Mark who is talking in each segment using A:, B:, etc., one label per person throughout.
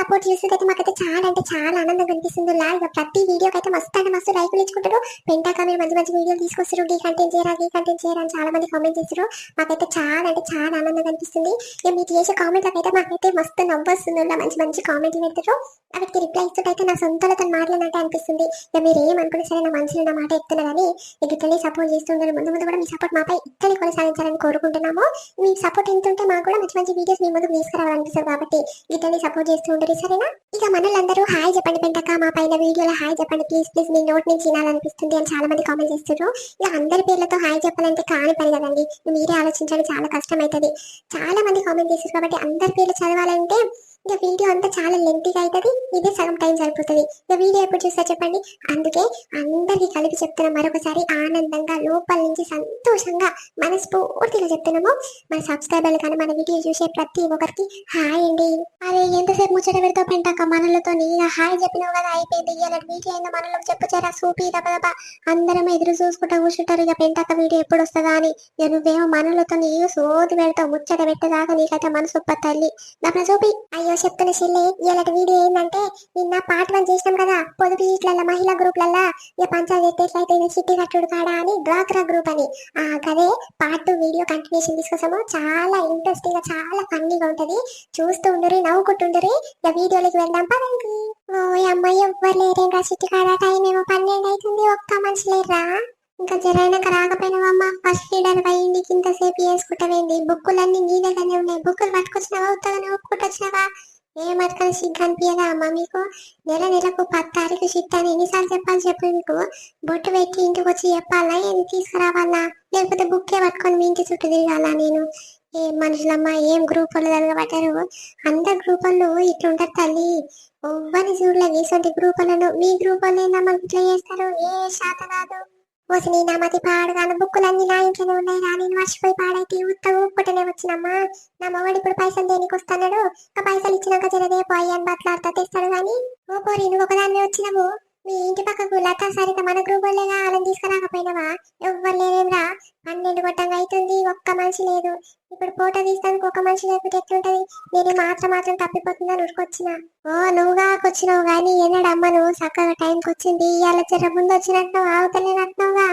A: サポートゆすべてま చాలా అంటే చాలా ఆనందంగా అనిపిస్తుంది. లా ఇక ప్రతి వీడియోకి అయితే మస్తు అంటే మస్తు లైకులు ఇచ్చుకుంటారు పెంటాక మీరు మంచి మంచి వీడియోలు తీసుకొస్తారు ఈ కంటెంట్ చేయరా ఈ కంటెంట్ చేయరా అని చాలా మంది కామెంట్ చేస్తారు మాకైతే చాలా అంటే చాలా ఆనందంగా అనిపిస్తుంది. ఇక మీరు చేసే కామెంట్లకు అయితే మాకైతే మస్తు నవ్వొస్తుంది మంచి మంచి కామెంట్లు పెడతారు వాటికి రిప్లై ఇస్తుంటే నా సొంతలతో మాట్లాడినట్టు అనిపిస్తుంది. ఇక మీరు ఏమనుకున్నా సరే నా మనసులో నా మాట ఎత్తున్నా కానీ ఇక ఇట్లనే సపోర్ట్ చేస్తుంటారు ముందు ముందు కూడా మీ సపోర్ట్ మాపై ఇట్లనే కొనసాగించాలని కోరుకుంటున్నాము. మీ సపోర్ట్ ఎంత ఉంటే మాకు కూడా మంచి మంచి వీడియోస్ మీ ముందుకు తీసుకురావాలనిపిస్తుంది కాబట్టి ఇట్లనే సపోర్ట్ చేస్తూ ఉంటారు సరేనా? ఇక మన మనలందరూ హాయ్ చెప్పండి పెంటక మా పైన వీడియోలో హాయ్ చెప్పండి. ప్లీజ్ ప్లీజ్ మీ నోట్ నుంచి వినాలనిపిస్తుంది అని చాలా మంది కామెంట్ చేస్తున్నారు. ఇలా అందరి పేర్లతో హాయ్ చెప్పాలంటే కాని పని కదండి. మీరే ఆలోచించడం చాలా కష్టం అవుతుంది చాలా మంది కామెంట్ చేస్తారు కాబట్టి అందరి పేర్లు చదవాలంటే ఇక వీడియో అంతా చాలా లెంతీగా అవుతుంది ఇదే సగం టైం సరిపోతుంది. ఇక వీడియో ఎప్పుడు చూస్తా చెప్పండి? అందుకే అందరికీ కలిపి చెప్తున్నా. మరొకసారి ఆనందంగా లోపల నుంచి సంతోషంగా మనస్ఫూర్తిగా చెప్తున్నాము. మన సబ్స్క్రైబర్లు కానీ మన వీడియో చూసే ప్రతి ఒక్కరికి హాయ్ అండి. అరే ఎంతసేపు ముచ్చట పెడతా పెంటాక మనలతో నీగా హాయ్ చెప్పినావు కదా అయిపోయింది. ఇవాళ వీడియో అయిందో మనలోకి చెప్పుచారా సూపి దెబ్బ అందరం ఎదురు చూసుకుంటా కూర్చుంటారు. ఇక పెంటాక వీడియో ఎప్పుడు వస్తుందా అని. నువ్వేమో మనలతో నీవు సోది పెడతావు. ముచ్చట పెట్టదాకా నీకైతే మనసు తల్లి. దప్పన చూపి అయ్యో చెప్తున్న చెల్లి ఇలాంటి వీడియో ఏంటంటే నిన్న పార్ట్ వన్ చేసినాం కదా పొదుపు ఇట్ల మహిళా గ్రూప్లల్లా. ఇక పంచాయతీ ఎట్లయితే చిట్టి కట్టుడు కాడా అని డ్వాక్రా గ్రూప్ అని. ఆ కదే పార్ట్ టూ వీడియో కంటిన్యూషన్ తీసుకొస్తాము. చాలా ఇంట్రెస్టింగ్గా చాలా ఫన్నీగా ఉంటది. చూస్తూ ఉండరు నవ్వుకుంటుండరు ఇక వీడియోలోకి వెళ్దాం పదండి. ఓ అమ్మాయి ఎవ్వరు లేరేంగా చిట్టి కాడా? టైం ఏమో పన్నెండు అవుతుంది ఒక్క మనిషి లేరా? ఇంకా జరైనాక రాకపోయినావమ్మా. ఫస్ట్ లీడర్ పోయింది ఇంతసేపు వేసుకుంటావేంది బుక్కులన్నీ నీ దగ్గరనే ఉన్నాయి. బుక్కులు పట్టుకొచ్చినావా ఉత్తగానే ఒప్పుకుంటొచ్చినావా ఏ మతకని సిగ్గు అనిపించదా అమ్మ మీకు? నెల నెలకు పది తారీఖు షిఫ్ట్ అని ఎన్నిసార్లు చెప్పాలి చెప్పు మీకు? బొట్టు పెట్టి ఇంటికి వచ్చి చెప్పాలా? ఏది తీసుకురావాలా? లేకపోతే బుక్కే పట్టుకొని మీ ఇంటి చుట్టూ తిరగాలా నేను? ఏ మనుషులమ్మ ఏం గ్రూప్ వాళ్ళు జరగబట్టారు అందరు గ్రూప్ వాళ్ళు ఇట్లుంటారు తల్లి. ఎవ్వరి చూడలేదు. ఇటువంటి గ్రూప్ వాళ్ళను. మీ గ్రూప్ వాళ్ళు ఏందమ్మా ఇట్లా చేస్తారు? ఏ శాత కాదు. ఓసి నీ నామతి పాడగాను బుక్కులన్నీ నా ఇంట్లోనే ఉన్నాయి రా. నేను మర్చిపోయి పాడైతే ఉత్త ఊపుకుంటూనే వచ్చినమ్మా. నా మొగడు ఇప్పుడు పైసలు దేనికి వస్తున్నాడు? ఆ పైసలు ఇచ్చినాక జరదే పోయి అని బట్లాడుతా తెస్తాడు కానీ ఓ పోరి నువ్వు ఒకదాన్ని వచ్చినావు. మీ ఇంటి పక్కకు లత సరిత మన గ్రూప్ వాళ్ళేగా వాళ్ళని తీసుకురాకపోయినావా? ఎవ్వరు లేరేమ్రా పన్నెండు గొట్టంగా అవుతుంది ఒక్క మనిషి లేదు. ఇప్పుడు ఫోటో తీస్తానికి ఒక మనిషి లేకపోతే ఎట్లుంటది? నేను మాత్రం మాత్రం తప్పిపోతుందని ఉరికొచ్చిన ఓ నువ్వుగా వచ్చినావు కానీ ఎన్నడమ్మ నువ్వు చక్కగా టైంకి వచ్చింది. ఇవాళ చెర ముందు వచ్చినట్టు ఆవుతలేనట్టుగా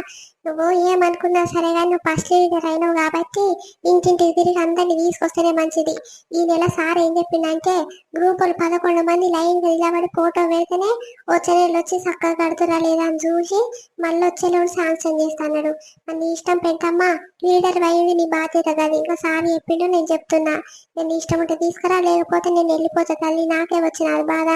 A: నువ్వు ఏమనుకున్నా సరే కానీ నువ్వు ఫస్ట్ లీడర్ అయినావు కాబట్టి ఇంటింటికి తిరిగి అందరినీ తీసుకొస్తేనే మంచిది. ఈ నెల సార్ ఏం చెప్పిందంటే గ్రూప్ వాళ్ళు పదకొండు మంది లైన్ నిలబడి ఫోటో పెడితేనే వచ్చే వచ్చి చక్కగా కడుతురా లేదా అని చూసి మళ్ళీ వచ్చేలోడు శాంక్షన్ చేస్తాడు మరి నీ ఇష్టం పెట్టమ్మా లీడర్ అయింది నీ బాధ్యత కదా. ఇంకా సార్ చెప్పిండు నేను చెప్తున్నా నేను ఇష్టం ఉంటే తీసుకురా లేకపోతే నేను వెళ్ళిపోతా తల్లి నాకే వచ్చిన అది బాధ.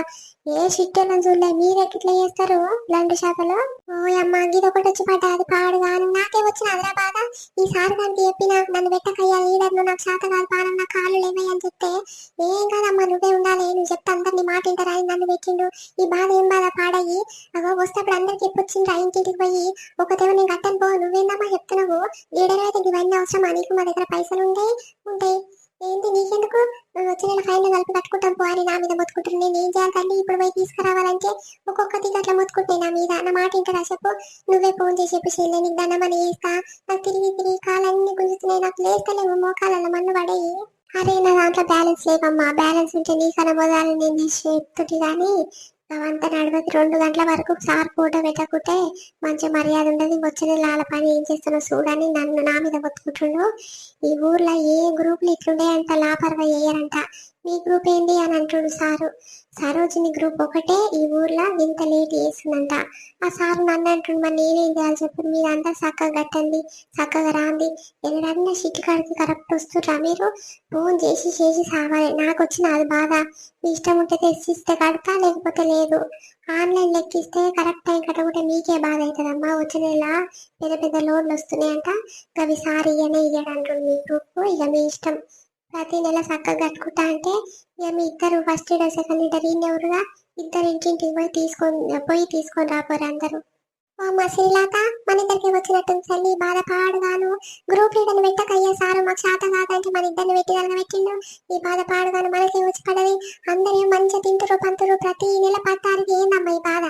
A: ఏ షిట్టెలను చూడలే మీరెట్లా చేస్తారు? లండు శాఖలో ఓ అమ్మ గిది ఒకటి వచ్చి పడ్డా అది పాడు కాను నాకే వచ్చిన అదరా బాధ ఈ సార్ గారికి చెప్పిన నన్ను పెట్టకయ్యా లీడర్ నువ్వు నాకు శాత కాదు పానం నా కాళ్ళు లేవయ్య అని చెప్తే ఏం కాదమ్మా నువ్వే ఉండాలి నువ్వు చెప్తే అందరినీ మాట వింటారా? నన్ను పెట్టిండు. ఈ బాధ ఏం బాధ? పాడయ్యి అగో వస్తేప్పుడు అందరికి ఎప్పొచ్చిండ్రా ఇంటికి పోయి ఒకటేమో నేను కట్టను పో నువ్వేందమ్మా చెప్తున్నావు? లీడర్ అయితే ఇవన్నీ అవసరం నీకు మా దగ్గర పైసలు ఉంటాయి ఉంటాయి ఏంటి నీకెందుకు? నువ్వు ఫైల్ కలిపి కట్టుకుంటాను పో అని నా మీద మొత్తుకుంటాను నేను ఏం చేయాలి తల్లి? ఇప్పుడు పోయి తీసుకురావాలంటే ఒక్కొక్కటి అట్లా మొత్తుకుంటే నా మీద. నా మాట ఇంటరా చెప్పు? నువ్వే ఫోన్ చేసి చెప్పు చెల్లె నీకు దండమని వేస్తా. నాకు తిరిగి తిరిగి కాలన్నీ గుంజుతున్నాయి. నాకు లేస్తలేవు మోకాలలో మన్ను పడేయి. అరే నా దాంట్లో బ్యాలెన్స్ లేవమ్మా. బ్యాలెన్స్ ఉంటే నీ కనబోదాలని నేను చేస్తుంది కానీ అవంతా నడవకి రెండు గంటల వరకు సార్ ఫోటో పెట్టకుంటే మంచి మర్యాద ఉండదు. వచ్చిన లాల పని ఏం చేస్తున్నావు చూడని నన్ను నా మీద బతుకుంటుండు ఈ ఊర్లో ఏ గ్రూపులు ఇట్లుండే అంత లాపర్వ చేయరంట మీ గ్రూప్ ఏంది అని అంటుండు సారు. సరోజిని గ్రూప్ ఒకటే ఈ ఊర్లో ఇంత లేట్ చేస్తుందంట ఆ సారు నన్ను అంటుండు మరి నేనేం చేయాలి చెప్పు మీరంతా చక్కగా కట్టండి చక్కగా రాండి. ఎవరన్నా షిట్ కాడికి కరెక్ట్ వస్తుర్రా మీరు? ఫోన్ చేసి చేసి సావాలి. నాకు వచ్చిన అది బాధ. మీ ఇష్టం ఉంటే తెచ్చిస్తే కడతా లేకపోతే లేదు. ఆన్లైన్ లెక్కిస్తే కరెక్ట్ టైం కట్టకుంటే మీకే బాధ అవుతుందమ్మా వచ్చిన నెల పెద్ద పెద్ద లోన్లు వస్తున్నాయంట. అవి సార్ ఇయ్యనే ఇయ్యడంటారు మీ గ్రూప్. ఇక మీ ఇష్టం. ప్రతి నెల చక్కగా కట్టుకుంటా అంటే ఇక మీ ఇద్దరు ఫస్ట్ ఇయర్ సెకండ్ ఇయర్ ఎవరుగా ఇద్దరు ఇంటింటికి పోయి తీసుకొని పోయి తీసుకొని రాపోరు అందరూ. ఓ మా మన ఇద్దరికి వచ్చినట్టుంది తల్లి. బాధపాడుగాను. గ్రూప్ లీడర్ని పెట్టకయ్యా సారు. మాకు శాత కాదంటే మన ఇద్దరిని పెట్టి కనుక పెట్టిండు. ఈ బాధపాడుగాను మనకే వచ్చి పడది అందరూ మంచిగా తింటురు పంతురు ప్రతి నెల పత్తారికి ఏందమ్మా ఈ బాధ?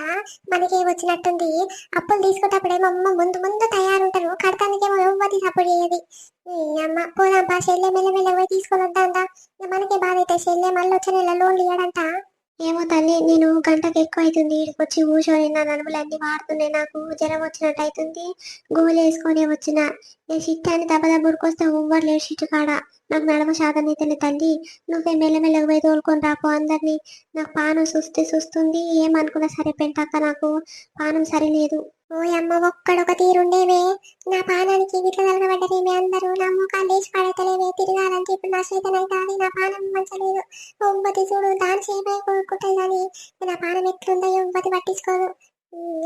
A: మనకే వచ్చినట్టుంది. అప్పులు తీసుకున్నప్పుడేమో అమ్మ ముందు ముందు తయారుంటారు. కడతానికేమో ఎవ్వరి సపోర్ట్ చేయదు అమ్మ పోదాం పా చెల్లె మెల్ల మెల్ల పోయి తీసుకొని వద్దా మనకే బాధ అయితే చెల్లె మళ్ళీ వచ్చే నెల లోన్లు ఇవ్వడంట ఏమో తల్లి నేను గంటకు ఎక్కువ అవుతుంది ఇక్కడికి వచ్చి కూర్చొని నా నడుములన్నీ వాడుతున్నాయి నాకు జ్వరం వచ్చినట్టు అవుతుంది గోలు వేసుకొని వచ్చిన. నేను షిట్ అని దెబ్బ దెబ్బ ఉవ్వరు లేడు షిట్ కాడ నాకు నడమ శాతం అయితే తల్లి. నువ్వే మెల్లమెల్లగా పోయి తోలుకొని రాపో అందరినీ. నాకు పానం సుస్తే సుస్తుంది. ఏమనుకున్నా సరే పెంటాక నాకు. పానం సరిలేదు. ఓ అమ్మ ఒక్కడొక తీరుండేవే నా పానానికి ఇట్లా తలగబడ్డరేమే అందరూ. నా ముఖాలు లేచి పడతలేవే తిరగాలంటే ఇప్పుడు నా చేతన అవుతుంది నా పానం మంచలేదు ఒంబతి చూడు దాని చేపే కోరుకుంటుంది కానీ నా పానం ఎట్లుందో ఒంబతి పట్టించుకోదు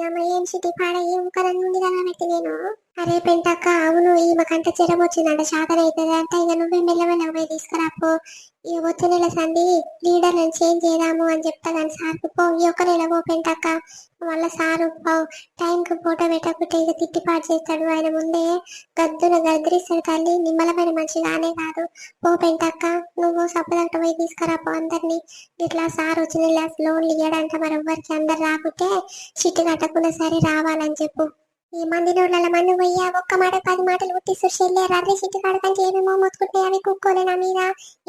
A: అమ్మ ఏం సిటీ పాడ ఏ ముఖాలను నుండి పెట్టి నేను అరే పెంటక్క అవును ఈమెకంట జ్వరం వచ్చిందంట శాతం అవుతుంది అంటే ఇక నువ్వే మెల్లమెల్లగా పోయి తీసుకురాపో. ఈ వచ్చే నెల సంధి లీడర్ నేను చేంజ్ చేద్దాము అని చెప్తా కానీ సార్కు పో ఈ ఒక్క నెల పో పెంటక్క. మళ్ళీ సారు పో టైంకి ఫోటో పెట్టకుంటే ఇక తిట్టిపాటు చేస్తాడు. ఆయన ముందే గద్దున గద్దిరిస్తాడు తల్లి నిమ్మలమైన మనిషి కానే కాదు. పో పెంటక్క నువ్వు సప్పదంట పోయి తీసుకురాపో అందరినీ. ఇట్లా సార్ వచ్చిన నెల లోన్లు ఇవ్వడంట మరి ఎవ్వరికి అందరు రాకుంటే చిట్టు కట్టకుండా సరే రావాలని చెప్పు. ఈ మంది నోళ్ళ మందు పోయ్యా ఒక్క మాట పది మాటలు పుట్టిస్తూ చెల్లె రర్రి చిట్టు కడకంటే ఏమేమో మొత్తుకుంటే అవి కుక్కోలే నా మీద.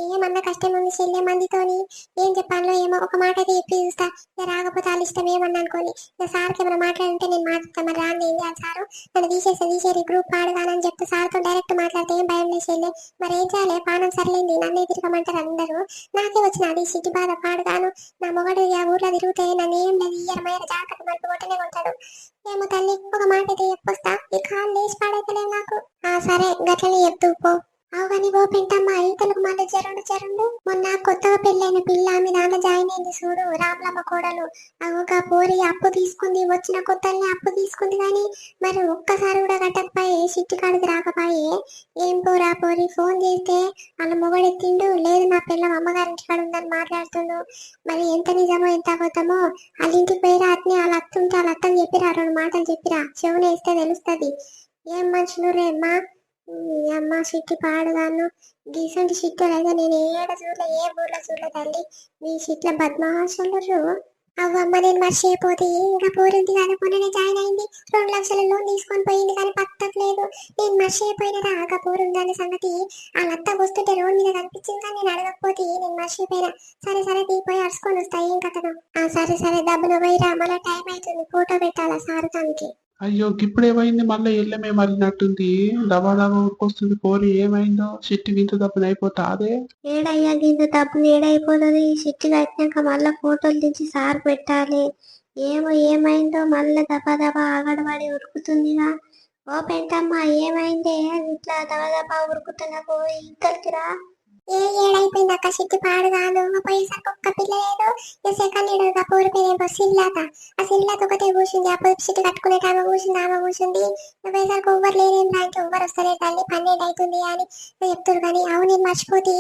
A: ఏమన్నా కష్టం ఉంది చెల్లె మందితోని? ఏం చెప్పాలో ఏమో ఒక మాట అయితే చెప్పి చూస్తా. ఇక రాకపోతే వాళ్ళు ఇష్టం ఏమన్నా అనుకోని. ఇక సార్కి ఏమైనా మాట్లాడంటే నేను మాట్లాడతాను మరి రాండి ఏం చేయాలి సారు? నన్ను తీసేసి తీసేరి గ్రూప్ పాడగానని చెప్తే సార్తో డైరెక్ట్ మాట్లాడితే ఏం భయం లేదు చెల్లె మరి ఏం చేయాలి? పానం సర్లేంది. నన్ను తిరగమంటారు అందరూ. నాకే వచ్చిన అది సిటీ బాధ పాడగాను. నా మొగడు ఆ ఊర్లో తిరుగుతే నన్ను ఏం లేదు. ఇయ్యరమైన జాగ్రత్త మలుపు కొట్టనే కొంటాడు ఏమో తల్లి ఒక మాట అయితే చెప్పొస్తా. ఈ కాలు లేచి పాడైతలేవు నాకు. ఆ సరే గట్లనే చెప్తూ పో. అవని ఓ పెంటమ్మ ఈతలకు మళ్ళీ జరుండు జరుండు మొన్న కొత్తగా పెళ్ళైన పిల్ల మీ నాన్న జాయిన్ అయింది చూడు రాములమ్మ కోడలు. ఒక పోరి అప్పు తీసుకుంది వచ్చిన కొత్తల్ని అప్పు తీసుకుంది కానీ మరి ఒక్కసారి కూడా కట్టకపోయే సిట్టి కాడికి రాకపోయే. ఏం పోరా పోరి ఫోన్ చేస్తే వాళ్ళ మొగడెత్తిండు లేదు నా పిల్ల అమ్మగారి ఇంటికాడ ఉందని మాట్లాడుతుండు. మరి ఎంత నిజమో ఎంత అబద్ధమో వాళ్ళ ఇంటికి పోయిరా అట్నే వాళ్ళ అత్త ఉంటే వాళ్ళ అత్తని చెప్పిరా రెండు మాటలు చెప్పిరా. చెవులు వేస్తే తెలుస్తుంది. ఏం మనుషులు రేమ్మా అమ్మ సిట్టి పాడుగాను. గీసంటి సిట్టులు అయితే నేను ఏడ చూడలే ఏ ఊర్లో చూడలే తల్లి. మీ సిట్ల బద్మాషులు అవ్వమ్మ నేను మర్చిపోతే ఇంకా పోరింది కానీ జాయిన్ అయింది. రెండు లక్షల లోన్ తీసుకొని పోయింది కానీ పత్తట్లేదు నేను మర్చిపోయిన రాక పోరుందని సంగతి. వాళ్ళ అత్త వస్తుంటే రోడ్ మీద కనిపించింది? కానీ నేను అడగకపోతే నేను మర్చిపోయినా. సరే సరే తీపోయి అరుచుకొని వస్తా. ఏం కథను? ఆ సరే సరే డబ్బులు పోయిరా. మళ్ళీ టైం అవుతుంది. ఫోటో పెట్టాలా సార్ దానికి
B: అయ్యో ఇప్పుడు ఏమైంది మళ్ళీ ఎల్లమే మరినట్టుంది దబా దబా ఉరికొస్తుంది పోరి ఏమైందో? చెట్టు వింత దబ్బున అయిపోతా అదే.
A: ఏడయ్యా గింత డబ్బు ఏడైపోతుంది. ఈ సిట్టి కట్టినాక మళ్ళా ఫోటోలు తీసి సార్ పెట్టాలి. ఏమో ఏమైందో? మళ్ళా దబా దబా ఆగడబడి ఉరుకుతుందిగా ఓ పెంటమ్మ ఏమైందే? ఇట్లా దబా దబా ఉరుకుతున్నకు ఇంతకి రా. ఏ ఏడైపోయింది సిట్టి పాడుగాను పోయేసరికి ఒక్క పిల్ల లేదు. ఈ సెకండ్ ఏడు పూరి పేరు సిల్లాత. ఆ సిల్లాత ఒకటే కూర్చుంది ఆ పొదుపు సిట్టి కట్టుకునే ఆమె కూర్చుంది ఆమె కూర్చుంది పోయేసరికి ఎవ్వరు లేదేం రా ఎవ్వరు వస్తలే తల్లి. పన్నెండు అవుతుంది అని చెప్తారు కానీ అవును నేను మర్చిపోతే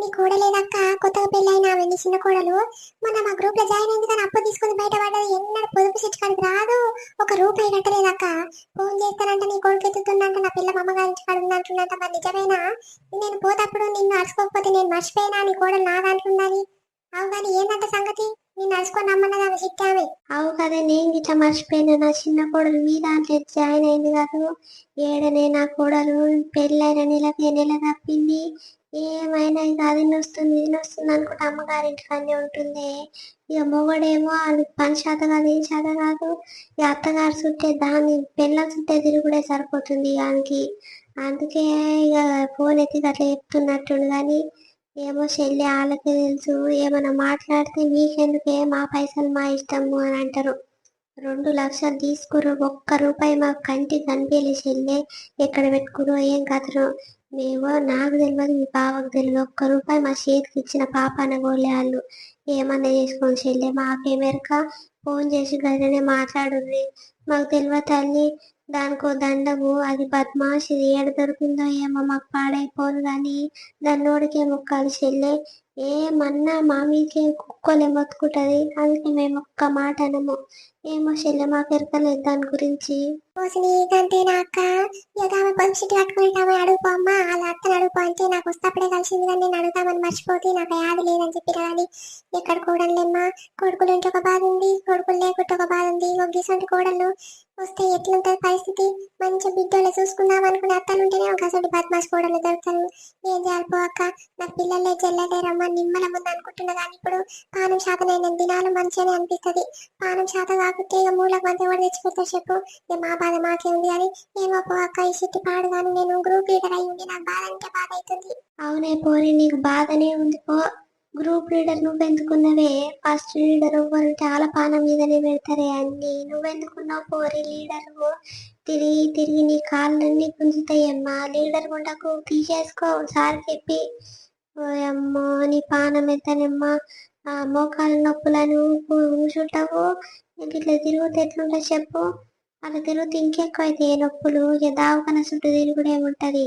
A: నీ కూడలేదక్క. కొత్తగా పెళ్ళైన ఆమె నీ చిన్న కోడలు. మొన్న మా గ్రూప్లో జాయిన్ అయింది కానీ అప్పు తీసుకుని బయట పడ్డది ఎన్నడూ పొదుపు సిట్టి కాడికి రాదు. ఒక రూపాయి కట్టలేదక్క. ఫోన్ చేస్తానంటే నీ కొడుకు ఎత్తుతుందంట నా పిల్ల అమ్మగారి ఇంటి ఉందంటున్నంట. మరి నిజమేనా? నేను పోతప్పుడు నిన్ను అరుచుకోకపోతే నేను మర్చిపోయినా? నీ కోడలు నా దాంట్లో అవు కానీ ఏందంట సంగతి? నేను అరుచుకొని నమ్మన్నది ఆమె చిట్టామే అవు కదా నేను గిట్లా మర్చిపోయినా. నా చిన్న కోడలు మీ దాంట్లో జాయిన్ అయింది కాదు. ఏడనే నా కోడలు పెళ్ళైన నెలకి నెల తప్పింది. ఏమైనా ఇక అది నొస్తుంది ఇది నొస్తుంది అనుకుంటే అమ్మగారి కానే ఉంటుంది. ఇక మొగడేమో అది పని శాత కాదు ఏం శాత కాదు. ఇక అత్తగారు చుట్టే దాన్ని పెళ్ళ చుట్టే తిరుగుడే సరిపోతుంది దానికి అందుకే ఇక ఫోన్ ఎత్తి అట్లా చెప్తున్నట్టుండు కానీ ఏమో చెల్లి వాళ్ళకే తెలుసు. ఏమైనా మాట్లాడితే మీకెందుకే మా పైసలు మా ఇష్టము అని అంటారు. రెండు లక్షలు తీసుకురు ఒక్క రూపాయి మా కంటికి కనిపించలే చెల్లె. ఎక్కడ పెట్టుకురో ఏం కథను? మేము నాకు తెలియదు మీ బావకు తెలియదు ఒక్క రూపాయి మా చేతికి ఇచ్చిన పాప అనగోలే వాళ్ళు ఏమన్నా చేసుకోండి చెల్లె. మాకేమెరక ఫోన్ చేసి గదిలోనే మాట్లాడుర్రి. మాకు తెలియదు తల్లి. దానికో దండము అది బద్మాషి ఏడ దొరికిందో ఏమో మాకు పాడైపోను కానీ దాన్నోడికే ముక్కాలు చెల్లె. ఏమన్నా మా మీకే కుక్కలే మొత్తుకుంటది అందుకే మేము ఒక్క మాట అనము. ఏమో చెల్లె మా పెరకలేదు దాని గురించి. నీకంటే అక్క. ఇక ఆమె పొలిసిటీ కట్టుకుంటామని అడుగుపో వాళ్ళ అత్తని అడుగుపో అంటే నాకు వస్తప్పుడే కలిసింది కానీ నేను అడుగుతామని మర్చిపోతే నాకు యాది లేదని చెప్పి కానీ ఎక్కడ కూడలేమ్మా కొడుకులు ఉంటే ఒక బాధ ఉంది. కొడుకులు లేకుంటే ఒక బాధ ఉంది. ఒక గిసంటి కోడలు వస్తే ఎట్లుంటది పరిస్థితి? మంచి బిడ్డలు చూసుకుందాం అనుకునే అత్తలు ఉంటేనే ఒక అసలు బద్మాష్ కోడలు దొరుకుతాను ఏం చేయాలి పో అక్క? నాకు పిల్లలే చెల్లెలే రమ్మ అమ్మ నిమ్మల ముందు అనుకుంటున్నా కానీ ఇప్పుడు పానం శాతనైన దినాలు మంచిగానే అనిపిస్తది. పానం శాత కాకుంటే ఇక మూలకు మంది కూడా తెచ్చిపెడతా చెప్పు? ఇక మా బాధ మాకే ఉంది అని నేను ఒక అక్క ఈ సిట్టి పాడు కానీ నేను గ్రూప్ లీడర్ అయి ఉండి నాకు బాధ అంటే బాధ అవుతుంది.
C: అవునే పోరి నీకు బాధనే ఉంది పో. గ్రూప్ లీడర్ నువ్వు ఎందుకున్నవే ఫస్ట్ లీడర్ వాళ్ళు చాలా పానం మీదనే పెడతారే అన్ని. నువ్వెందుకున్నావు పోరి లీడర్ తిరిగి తిరిగి నీ కాళ్ళన్నీ గుంజుతాయమ్మా. లీడర్ గుండకు తీసేసుకో సార్ చెప్పి. ఓయమ్మో నీ పానం ఎత్తనమ్మా ఆ మోకాళ్ళ నొప్పులను కూర్చుంటావు నీకు ఇట్లా తిరుగుతే ఎట్లుంటా చెప్పు. అలా తిరుగుతే ఇంకెక్కువ అయితే నొప్పులు? ఇక దావకన చుట్టూ తిరుగుడు ఏముంటది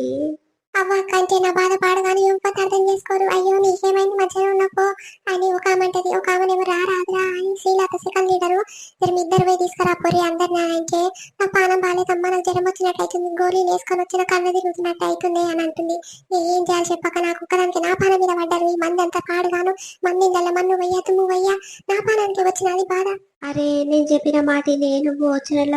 A: అవ్వ కంటే నా బాధ పాడు కానీ ఇంకొక అర్థం చేసుకోరు. అయ్యో నీకేమైంది? మధ్యలో ఉన్నపో అని ఒక ఆమె అంటది ఒక ఆమెనేమో ఏమో రా రాదురా అని శ్రీలత సెకండ్ లీడరు. మీరు మీ ఇద్దరు పోయి తీసుకురా పోరి అందరు అంటే నా పానం బాగాలేదమ్మా నాకు జ్వరం వచ్చినట్టు అవుతుంది గోళీలు వేసుకొని వచ్చిన కళ్ళ తిరుగుతున్నట్టు అవుతుంది అని అంటుంది. ఏం చేయాలి చెప్పక? నాకు ఒక్కదానికి. నా పానం మీద పడ్డారు. ఈ మంది అంతా పాడుగాను. మంది ఇందల్ల మన్ను వయ్యా తుమ్ము వయ్యా. నా పానానికి వచ్చినది బాధ.
C: అరే నేను చెప్పిన మాట నేను నువ్వు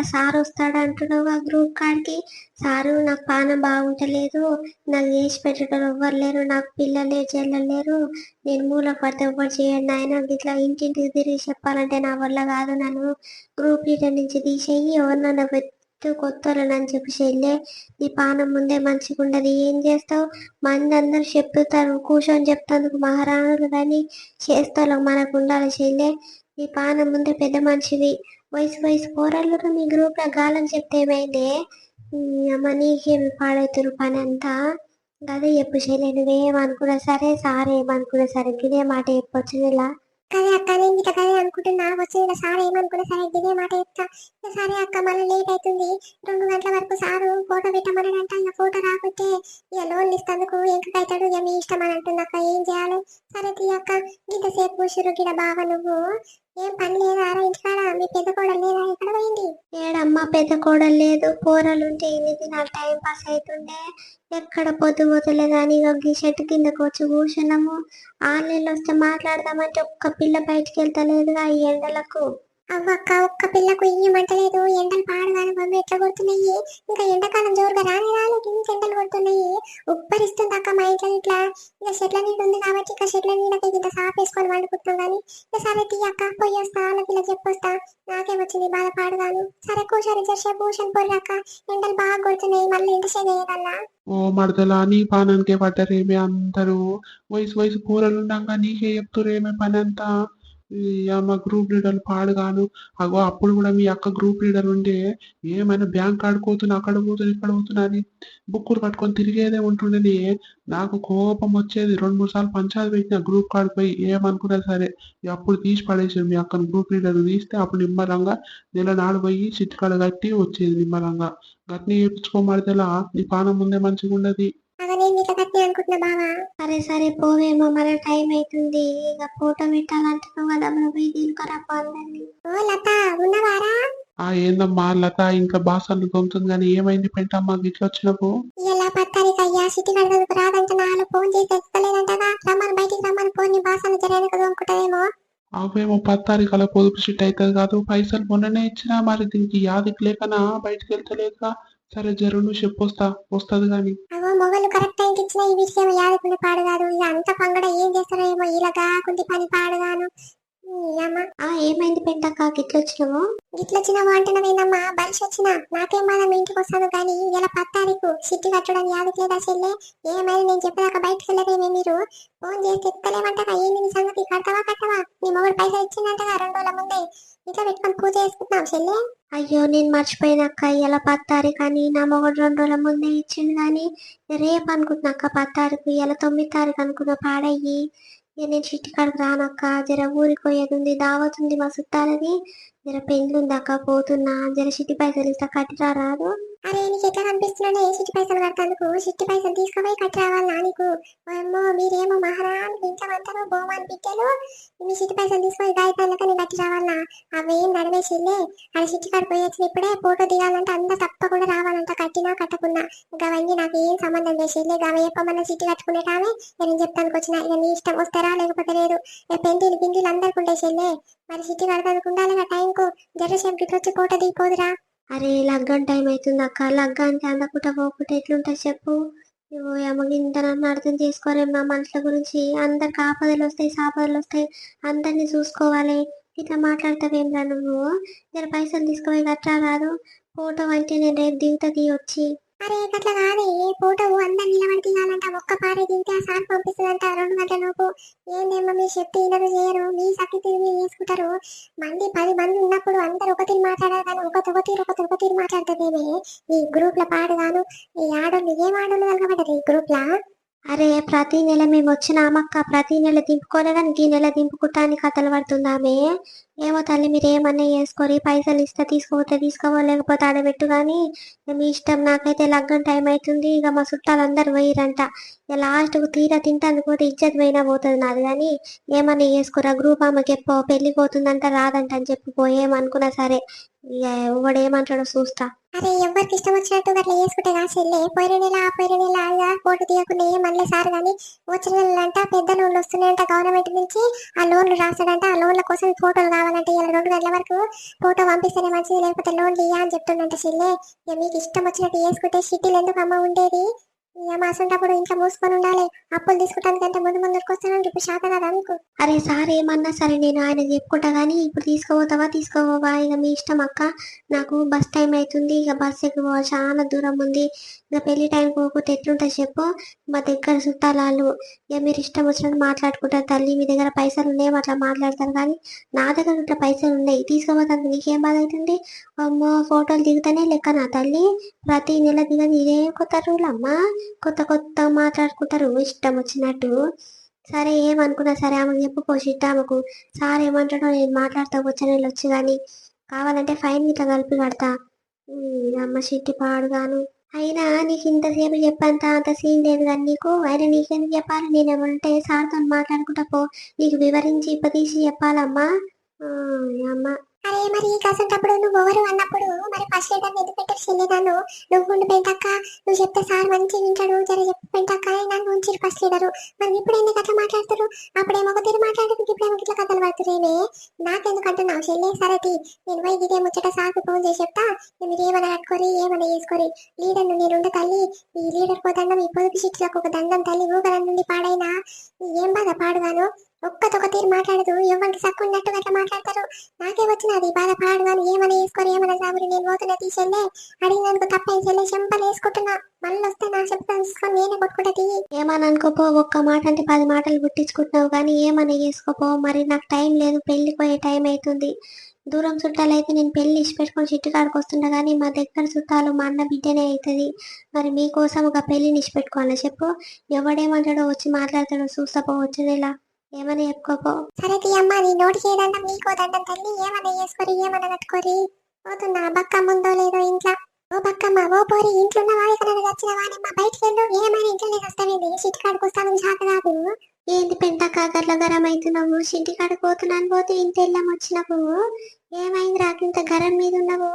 C: సార్ వస్తాడు అంటున్నావు ఆ గ్రూప్ కాడికి. సారు నాకు పానం బాగుంటలేదు. నాకు చేసి పెట్టడం ఎవ్వరు లేరు. నాకు పిల్లలు చెల్లలేరు చెల్లెలు లేరు. నేను మూల పడితే ఎవ్వరు చేయండి ఆయన ఇట్లా ఇంటింటికి తిరిగి చెప్పాలంటే నా వల్ల కాదు నన్ను. గ్రూప్ లీడర్ నుంచి తీసేయి ఎవరినన్నా పెట్టు కొత్త అని చెప్పి వెళ్ళే నీ పానం ముందే మంచిగా ఉండదు ఏం చేస్తావు? మంది అందరు చెప్తారు కూర్చొని చెప్తాందుకు మహారాణులు కానీ చేస్తావు మనకు ఉండాలి చెల్లె. ఈ పానం ముందే పెద్ద మనిషివి. వయసు వయసు పోరాళ్ళు మీ గ్రూప్లో గాలని చెప్తే ఏమైంది? అమ్మ నీకేమి పాడవుతురు పని అంతా అదే చెప్పు చేయలేను ఏమనుకున్నా సరే సార్ ఏమనుకున్నా సరే ఇదే మాట చెప్పొచ్చు ఇలా
A: కదే అక్క నేను ఇట్లా కదే అనుకుంటున్నా. వచ్చి ఇలా సార్ ఏమనుకున్నా సరే ఇదే మాట చెప్తా. సరే అక్క మళ్ళీ లేట్ అవుతుంది. రెండు గంటల వరకు సారు ఫోటో పెట్టమన్నాడంట ఇక ఫోటో రాకపోతే ఇక లోన్ ఇస్తందుకు ఎంకైతాడు ఇక మీ ఇష్టం అని అంటుంది అక్క. ఏం చేయాలి? సరే అక్క ఇంతసేపు కూర్చురు గిడ బాగా నువ్వు? ఏం పని లేదా రా ఇంటికాడ? మీ పెద్ద కూడా లేదా? ఎక్కడ పోయింది?
C: ఏడమ్మ పెద్ద కోడలు లేదు. పోరలుంటే ఇన్ని దినాలు టైం పాస్ అవుతుండే ఎక్కడ పొద్దు పోతులే కానీ ఈ చెట్టు కిందకు వచ్చి కూర్చున్నాము. ఆన్లైన్లో వస్తే మాట్లాడదామంటే ఒక్క పిల్ల బయటికి వెళ్తలేదుగా ఈ ఎండలకు.
A: అవ్వక్క ఒక్క పిల్లకు ఇయ్యమంటలేదు ఎండలు పాడగానే మమ్మీ ఎట్లా కొడుతున్నాయి? ఇంకా ఎండాకాలం జోరుగా రాని రాలేదు. ఇంకా ఎండలు కొడుతున్నాయి. ఉప్పరిస్తుంది అక్క మా ఇంట్లో ఇట్లా. ఇక చెట్ల నీడ ఉంది కాబట్టి ఇక చెట్ల నీడకి ఇంత సాఫ్ వేసుకొని వండుకుంటున్నాం కానీ ఇక సరే తీ అక్క పోయి వస్తా వాళ్ళకి పిల్లకి చెప్పొస్తా. నాకేమొచ్చింది బాధ పాడగాను? సరే కూర్చొని చేసే భూషణ్ పోయి అక్క. ఎండలు బాగా కొడుతున్నాయి మళ్ళీ ఇంత చేయదల్లా
B: ఓ మరదలా నీ పానానికే పడ్డారేమే అందరూ. వయసు వయసు కూరలు ఉండగా నీకే చెప్తురేమే పని అంతా ఈ గ్రూప్ లీడర్లు పాడుగాను. అగో అప్పుడు కూడా మీ అక్క గ్రూప్ లీడర్ ఉండే ఏమైనా బ్యాంక్ ఆడుకోతున్నా అక్కడ పోతున్నా ఇక్కడ పోతున్నా అని బుక్కులు పట్టుకొని తిరిగేదే ఉంటుండేది. నాకు కోపం వచ్చేది. రెండు మూడు సార్లు పంచాయతీ పెట్టిన గ్రూప్ కార్డు పోయి ఏమనుకున్నా సరే అప్పుడు తీసి పడేసారు మీ అక్కని గ్రూప్ లీడర్ తీస్తే అప్పుడు నిమ్మరంగా నెల నాడు పోయి చిట్కాలు కట్టి వచ్చేది నిమ్మరంగా గట్టిని చేయించుకోమడితేలా నీ పానం ముందే మంచిగా ఉండదు
A: అదే నేను ఇట్లా కట్టిన అనుకుంటున్నా బావా.
C: సరే సరే పోవేమో మన టైం అవుతుంది ఇక ఫోటో పెట్టాలంటున్నావు కదా మనం పోయి దీనికరా అందరినీ
A: ఓ లత ఉన్నవారా?
B: ఆ ఏందమ్మా లత ఇంకా బాసన్లు తోముతుంది కానీ ఏమైంది పెంటమ్మా గిట్ల వచ్చినప్పుడు?
A: ఇలా పత్తానికి అయ్యా సిటీ కడగలకు రాదంటే నాలో ఫోన్ చేసి ఎత్తలేదంటగా రమ్మని బయటికి రమ్మని ఫోన్ నీ దొంకుతుందేమో
B: అవేమో పత్తారికి అలా పొదుపు షిట్ అవుతుంది కాదు పైసలు మొన్ననే ఇచ్చినా మరి దీనికి యాదికి లేకనా బయటికి వెళ్తలేక సరే జరును చెప్పొస్తా వస్తుంది గాని
A: అవో మొగలు కరెక్ట్ టైంకి ఇచ్చిన ఈ విషయం యాదకుండా పాడు కాదు ఇక అంత పంగడ ఏం చేస్తారో ఏమో ఇలా కుంటి పని పాడుగాను.
C: ఆ ఏమైంది పెంటక్క? గిట్ల వచ్చినావు
A: గిట్లొచ్చినావు అంటున్నావేనమ్మా బలిసి వచ్చిన నాకేం బాధ? మీ ఇంటికి వస్తాను కానీ ఇలా పత్తారీకు సిట్టి కట్టడం యాదకి లేదా చెల్లె? ఏమైనా నేను చెప్పేదాకా బయటకు వెళ్ళరేమే మీరు? ఫోన్ చేసి ఎత్తలేమంటగా ఏంది నీ సంగతి? కడతావా కట్టవా? నీ మొగుడు పైసలు ఇచ్చిందంటగా రెండు రోజుల ముందే. ఇట్లా పెట్టుకొని పూజ చేసుకుంటున్నాం చెల్లె?
C: అయ్యో నేను మర్చిపోయినక్క. ఇలా పత్తారి కానీ నా మొగడు రెండు రోజుల ముందే ఇచ్చిండు కానీ రేపు అనుకుంటున్నా అక్క పత్తారికి. ఇలా తొమ్మిది తారీఖు అనుకున్న పాడయ్యి. నేను చిట్టికాడికి రానక్క. జర ఊరికి పోయేది ఉంది మా చుట్టాలని జర పెండ్లుందక్క ఉంది పోతున్నా. జర చిట్టి పైసలు ఇస్తా కట్టిరా రాదు.
A: అరే నీకు ఎట్లా కనిపిస్తున్నాడే సిట్టి పైసలు కడతానుకు సిట్టి పైసలు తీసుకుపోయి కట్టి రావాలా నీకు? అమ్మో మీరేమో మహారాణి పింఛమంటారు బోమాన్ పిట్టలు మీ సిట్టి పైసలు తీసుకొని గాయతాలక నేను కట్టి రావాలా అవేం నడివేసిల్లే అది సిట్టి కాడ పోయి వచ్చిన ఇప్పుడే ఫోటో దిగాలంటే అందరు తప్పకుండా రావాలంట కట్టినా కట్టకున్నా. గవన్నీ నాకు ఏం సంబంధం చేసేలే గవ చెప్పమన్నా సిట్టి కట్టుకునేటామే నేను చెప్తానికి వచ్చిన ఇక నీ ఇష్టం వస్తారా లేకపోతే లేదు. పెంటీలు పిండిలు అందరికి ఉండేసేలే మరి సిట్టి కడతానికి ఉండాలి టైంకు. జర్రసేపు గిట్ల వచ్చి ఫోటో దిగిపోదురా.
C: అరే లగ్గం టైం అవుతుంది అక్క. లగ్గానికి అందకుండా పోకుండా ఎట్లుంటుంది చెప్పు. నువ్వు ఏమో ఇంత నన్ను అర్థం చేసుకోరే మా మనుషుల గురించి. అందరికి ఆపదలు వస్తాయి సాపదలు వస్తాయి. అందరినీ చూసుకోవాలి. ఇట్లా మాట్లాడతావేమ్రా నువ్వు? జర పైసలు తీసుకోవాలి అట్లా కాదు ఫోటో అంటే నేను రేపు దిగుతుంది వచ్చి.
A: అరే గట్ల కాదే. ఫోటో అందరు నిలబడి తినాలంట ఒక్క పారే తింటే ఆ సార్ పంపిస్తుందంట. రెండు గంటల లోపు ఏందేమో మీ చెప్తే ఇద్దరు చేయరు. మీ సఖి తిరిగి చేసుకుంటారు. మంది పది మంది ఉన్నప్పుడు అందరు ఒక తీరు మాట్లాడారు కానీ ఒక ఒక తీరు ఒక ఒక తీరు మాట్లాడుతుందేమే ఈ గ్రూప్లో పాడుగాను ఈ ఆడోళ్ళు ఏం ఆడోళ్ళు కలగబడ్డారు ఈ గ్రూప్ లా?
C: అరే ప్రతి నెల మేము వచ్చినామక్క. ప్రతి నెల దింపుకోలే కానీ ఈ నెల దింపుకుంటానికి కథలు పడుతుందామే ఏమో తల్లి మీరు ఏమన్నా చేసుకోరు పైసలు ఇస్తే తీసుకోపోతే తీసుకోవో లేకపోతే ఆడబెట్టు కానీ మీ ఇష్టం నాకైతే లగ్గం టైం అవుతుంది. ఇక మా చుట్టాలు అందరు పోయిరంట. ఇక లాస్ట్కు తీరా తింటాను పోతే ఇజ్జత్ పోయినా పోతుంది నాది. కానీ ఏమన్నా చేసుకోరా? గ్రూప్ ఆమెకి ఎప్పో పెళ్ళి పోతుందంట రాదంట అని చెప్పి పోయేమనుకున్నా సరే. ఇక ఎవడు ఏమంటాడో చూస్తా.
A: అరే ఎవరికి ఇష్టం వచ్చినట్టు అట్లా చేసుకుంటే కాసేళ్ళే పోయిన నెల ఆ పోయిన నెల ఆగా తీయకుండా ఏం సార్ కానీ వచ్చిన నెలంట పెద్ద వస్తున్నాయంట గవర్నమెంట్ నుంచి? ఆ లోన్లు రాస్తాడంట ఆ లోన్ల కోసం ఫోటోలు కావాలంటే ఇలా రెండు గంటల వరకు ఫోటో పంపిస్తేనే మంచిది లేకపోతే లోన్లు ఇయ్యా అని చెప్తుండంట చెల్లె ఇక మీకు ఇష్టం వచ్చినట్టు వేసుకుంటే సిటీలు ఎందుకు అమ్మ ఉండేది? ఇక మా ఇంట్లో మూసుకొని ఉండాలి. అప్పులు తీసుకుంటానికంటే ముందు ముందుకు వస్తానని ఇప్పుడు శాత కదా మీకు
C: అరే సార్ ఏమన్నా సరే నేను ఆయన చెప్పుకుంటా కానీ ఇప్పుడు తీసుకోపోతావా తీసుకోపోవా ఇక మీ ఇష్టం అక్క. నాకు బస్ టైం అవుతుంది ఇక బస్ ఎక్కువ చాలా దూరం ఉంది. ఇక పెళ్ళి టైం పోకపోతే ఎట్లుంటుంది చెప్పు. మా దగ్గర చుట్టాలు ఇక మీరు ఇష్టం వచ్చినట్టు మాట్లాడుకుంటారు తల్లి. మీ దగ్గర పైసలు ఉన్నాయి అట్లా మాట్లాడతారు కానీ నా దగ్గర ఇట్లా పైసలు ఉన్నాయి తీసుకోపోతాను నీకేం బాధ అవుతుంది అమ్మో ఫోటోలు దిగుతానే లెక్క నా తల్లి. ప్రతి నెల దిగని ఇదే కొత్త రూల్ అమ్మా. కొత్త కొత్త మాట్లాడుకుంటారు. ఇష్టం వచ్చినట్టు. సరే ఏమనుకున్నా సరే ఆమెకు చెప్పు చిట్ట ఆమెకు. సార్ ఏమంటాడో నేను మాట్లాడతా వచ్చే వచ్చి కానీ కావాలంటే ఫైన్ ఇట్లా కలిపి కడతా. అమ్మ చిట్టి పాడుగాను. అయినా నీకు ఇంతసేపు చెప్పంత అంత సీన్ లేదు కానీ నీకు. అయినా నీకెందుకు చెప్పాలి? నేను ఏమంటే సార్తో మాట్లాడుకుంటా పో. నీకు వివరించి ఇప్పతీసి చెప్పాలమ్మా. అమ్మ.
A: అరే మరి ఈ నువ్వు ఎవరు అన్నప్పుడు మరి ఫస్ట్ లీటర్ ఎందుకు పెట్టారు చెల్లి నువ్వు ఉండి పెంటక్క నువ్వు చెప్తే సార్ మంచిగా వింటాడు. జర చెప్పి పెంటక్క నన్ను ఉంచి ఫస్ట్ లీడరు మరి ఇప్పుడు ఎందుకు అట్లా మాట్లాడుతారు అప్పుడేమో ఒక తీరు మాట్లాడుతూ ఇప్పుడేమో ఇట్లా కథలు పడుతురేమే నాకెందుకు అంటున్నావు చెల్లి? సరే నేను పోయి ఇదే ముచ్చట సార్కు ఫోన్ చేసి చెప్తా. మీరు ఏమైనా కట్టుకోరి ఏమైనా చేసుకోరి. లీడర్ నేను తల్లి. ఈ లీడర్ దండం ఈ పొదుపు చిట్టులకు ఒక దండం తల్లి. ఊగల నుండి పాడైనా. ఏం బాధ? పాడుగాను. ఒక్కతొక తీరు మాట్లాడదు. ఎవరికి సక్కు ఉన్నట్టు అట్లా మాట్లాడతారు. నాకే వచ్చినది. బాధ పాడుగాను ఏమైనా వేసుకొని ఏమైనా సాగురి నేను పోతున్నా తీసేళ్ళే అడిగినందుకు తప్పని చెల్లె చెంపలు వేసుకుంటున్నా. మళ్ళీ వస్తే నా చెప్తాను తీసుకొని నేనే కొట్టుకుంటా
C: ఏమని అనుకోపో? ఒక్క మాట అంటే పది మాటలు పుట్టించుకుంటున్నావు కానీ ఏమని చేసుకోపో? మరి నాకు టైం లేదు. పెళ్ళికి పోయే టైం అవుతుంది దూరం చుట్టాలు అయితే నేను పెళ్ళి ఇచ్చి పెట్టుకొని చిట్టు కాడికి వస్తుంటా కానీ మా దగ్గర చుట్టాలు మా అన్న బిడ్డనే అవుతుంది. మరి మీకోసం ఒక పెళ్ళిని ఇచ్చి పెట్టుకోవాలా చెప్పు? ఎవడేమంటాడో వచ్చి మాట్లాడతాడో చూస్తా పోవచ్చు ఏమని చెప్పుకోపో
A: సరే తీ అమ్మా నీ నోటి ఏదండం నీకో దండం తల్లి ఏమైనా వేసుకోరి ఏమైనా కట్టుకోరి పోతున్నా బక్క ముందో లేదో ఇంట్లో. ఓ బక్కమ్మ ఓ పోరి ఇంట్లో ఉన్న ఇక్కడ వచ్చినవా వచ్చిన వాడమ్మ బయటికి వెళ్ళు ఏమైనా ఇంట్లోనే వస్తావేంది సిట్ కాడికి వస్తాను శాత కాదు
C: ఏంది పెంట కాకర్ల గరం అవుతున్నావు? షింటి కాడికి పోతున్నాను పోతే ఇంత ఎల్లం వచ్చినప్పుడు. ఏమైంది రాకింత గరం మీద ఉన్నావు?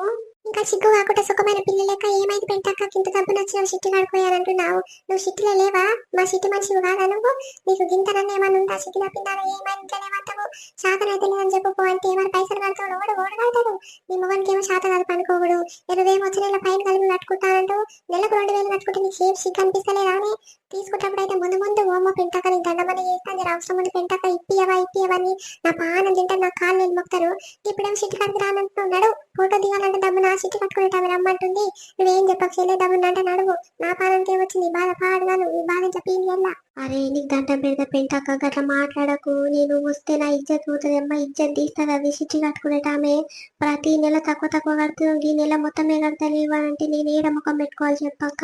A: ఇంకా సిగ్గు కాకుండా సుఖమైన పిల్ల లెక్క ఏమైంది పెంటాక ఇంత డబ్బు నచ్చిన సిట్టి కాడిపోయానంటున్నావు నువ్వు సిట్టిలో లేవా? మా సిట్టి మనిషి కాదా నువ్వు? నీకు గింత నన్ను ఏమన్నా ఉందా? సిట్టిలో పిండాలో ఏమైంది అంటావు లేవంటావు శాతం అయితే లేదని చెప్పుకో అంటే ఏమైనా పైసలు కడతాడు ఓడు ఓడు కడతాడు నీ మొగనికి ఏమో శాతం కాదు పనుకోవుడు. ఎరువేమో వచ్చి నెల పైన కలిపి కట్టుకుంటానంటూ నెలకు రెండు వేలు కట్టుకుంటే నీకు షేప్ సిగ్గు అనిపిస్తలేదా అని తీసుకున్నప్పుడు అయితే ముందు ముందు ఓమో పెంటాక నీకు దండమని చేస్తాను జర అవసరం ఉంది పెంటాక ఇప్పియవా ఇప్పియవని నా పానం తింటే నా కాళ్ళు నీళ్ళు మొక్తారు. ఇప్పుడేమో సిట్టి కడికి రానంటున్నాడు ఫోటో దిగాలంటే డబ్బు నా సిట్టి కట్టుకుని టైం రమ్మంటుంది నువ్వేం చెప్పక చెల్లె అంటే నడువు నా పానంకి వచ్చింది. బాధ పాడుగాను నీ బాధ చెప్పి ఎలా
C: అరే నీకు దండం పెడితే పెంటాక గట్లా మాట్లాడకు. నేను వస్తే నా ఇజ్జత్ పోతుందమ్మా ఇజ్జత్ తీస్తుంది అది సిట్టి కట్టుకునేటామే ప్రతి నెల తక్కువ తక్కువ కడుతుంది ఈ నెల మొత్తమే కడతాను ఇవ్వాలంటే నేను ఏడ ముఖం పెట్టుకోవాలి చెప్పక్క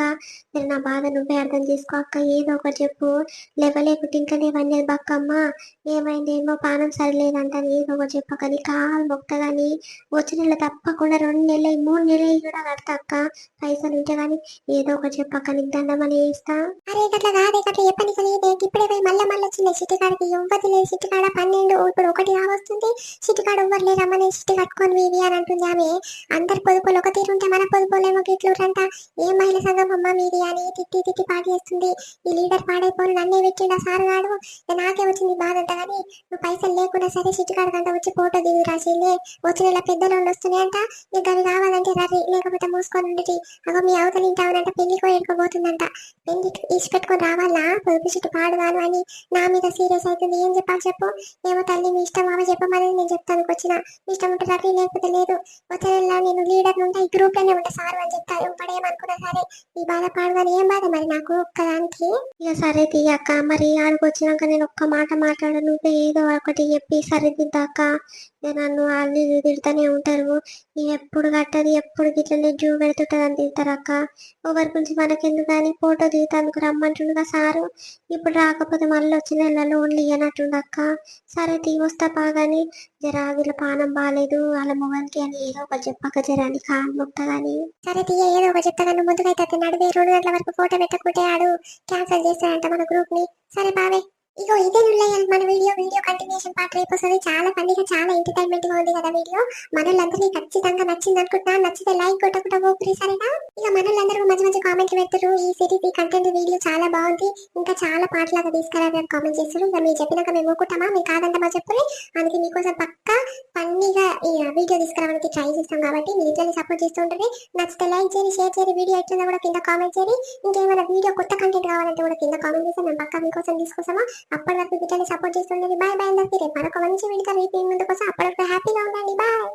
C: నేను నా బాధ నువ్వే అర్థం చేసుకో అక్క ఏదో ఒకటి చెప్పు. లేవలేకుంటే ఇంకా లేవన్నీ బక్కమ్మ ఏమైందేమో పానం సరిలేదంట ఏదో ఒకటి చెప్పక నీ కాలు మొక్క కానీ వచ్చే నెల తప్పకుండా రెండు నెలలు మూడు నెలలు కూడా కడతా అక్క. పైసలు ఉంటే కానీ ఏదో ఒకటి చెప్పక్క నీకు దండమని ఇస్తా
A: అరే ఇట్లా కాదు ఇట్లా చెప్పని కలిగితే ఇప్పుడే పోయి మళ్ళీ మళ్ళీ వచ్చింది సిటికాడికి ఎవ్వరి లేదు. సిటీకాడ పన్నెండు ఇప్పుడు ఒకటి వస్తుంది సిటీకాడ ఎవ్వరు లేదు లేరమ్మని సిటీ కట్టుకొని వీవి అని అంటుంది ఆమె. అందరు పొదుపులు ఒక తీరు ఉంటే మన పొదుపులు ఏమో గిట్లుంట ఏ మహిళ సంఘం అమ్మ మీది అని తిట్టి తిట్టి పాటి చేస్తుంది ఈ లీడర్ పాడైపోను. నన్నే పెట్టిండు ఆ సార్ గాడు నాకే వచ్చింది బాధ అంట కానీ నువ్వు పైసలు లేకుండా సరే సిటీకాడ కంట వచ్చి ఫోటో దిగి రాసిలే వచ్చిన ఇలా పెద్ద లోన్లు వస్తున్నాయంట నీకు అవి కావాలంటే రవి లేకపోతే మూసుకొని ఉండేది అగో మీ అవతల ఇంటావనంట పెళ్ళికో ఎడుకోబోతుందంట. పెళ్ళి ఇచ్చి పెట్టుకొని రావాలా? పొదుపు చుట్టూ పాడదాను అని నా మీద సీరియస్ అవుతుంది. ఏం చెప్పాలి చెప్పు? ఏమో తల్లి మీ ఇష్టం మామ చెప్పమని నేను చెప్తాను వచ్చిన మీ ఇష్టం ఉంటే రవి లేకపోతే లేదు. వచ్చేలా నేను లీడర్ ఉంటా ఈ గ్రూప్లోనే ఉంటా సార్ అని చెప్తాను పడేయమనుకున్నా సరే ఈ బాధ పాడుగాని ఏం బాధ మరి నాకు ఒక్కదానికి?
C: ఇక సరే తీయక్క మరి ఆడికి వచ్చినాక నేను ఒక్క మాట మాట్లాడ నువ్వే ఏదో ఒకటి చెప్పి సరిదిద్దాక నన్ను వాళ్ళు తిడుతూనే ఉంటారు. ఎప్పుడు కట్టది ఎప్పుడు గిట్లనే జూ పెడుతుంటుంది అని తిడతారు అక్క. ఎవరి గురించి మనకెందుకు కానీ ఫోటో దిగుతానికి రమ్మంటుండగా సారు. ఇప్పుడు రాకపోతే మళ్ళీ వచ్చిన నెలలో ఓన్లీ ఇయ్యనట్టుండు అక్క. సరే తీ వస్తా బాగాని. జరా వీళ్ళ పానం బాగాలేదు వాళ్ళ మొగనికి అని ఏదో ఒక చెప్పక జరా అని కాలు మొక్తా కానీ
A: సరే తీయ ఏదో ఒక చెప్తా కానీ ముందుకైతే నడివే రెండు గంటల వరకు ఫోటో పెట్టకుంటే ఆడు క్యాన్సిల్ చేస్తాడంట మన గ్రూప్ని సరే బావే. ఇగో ఇదే నుల్లయ్యాలి మన వీడియో వీడియో కంటిన్యూషన్ పార్ట్ రేపు వస్తుంది చాలా ఫన్నీగా చాలా ఎంటర్టైన్మెంట్గా ఉంది కదా వీడియో. మనోళ్ళందరినీ ఖచ్చితంగా నచ్చింది అనుకుంటున్నా నచ్చితే లైక్ కొట్టకుండా పోపురి సరేనా? ఇక మనోళ్ళందరూ మంచి మంచి కామెంట్లు పెడతారు ఈ సిరీస్ ఈ కంటెంట్ వీడియో చాలా బాగుంది. ఇంకా చాలా పాటలాగా తీసుకురాలని కామెంట్ చేస్తారు ఇంకా మీరు చెప్పినాక మేము ఒప్పుకుంటామా మీకు కాదంటమా చెప్పుని అందుకే మీకోసం పక్క ఫన్నీగా ఈ వీడియో తీసుకురావడానికి ట్రై చేస్తాం కాబట్టి మీరు ఇట్లనే సపోర్ట్ చేస్తూ ఉంటుంది నచ్చితే లైక్ చేయండి షేర్ చేయండి. వీడియో ఎట్లా కూడా కింద కామెంట్ చేయండి. ఇంకేమైనా వీడియో కొత్త కంటెంట్ కావాలంటే కూడా కింద కామెంట్ చేస్తే మేము పక్క మీకోసం తీసుకొస్తామా? అప్పటి వరకు వీటిని సపోర్ట్ చేస్తుండండి బాయ్ బాయ్ అందరికీ రేపు మరొక మంచి వీడియో రేపు మీ ముందుకు వస్తాం అప్పటి వరకు హ్యాపీగా ఉండండి బాయ్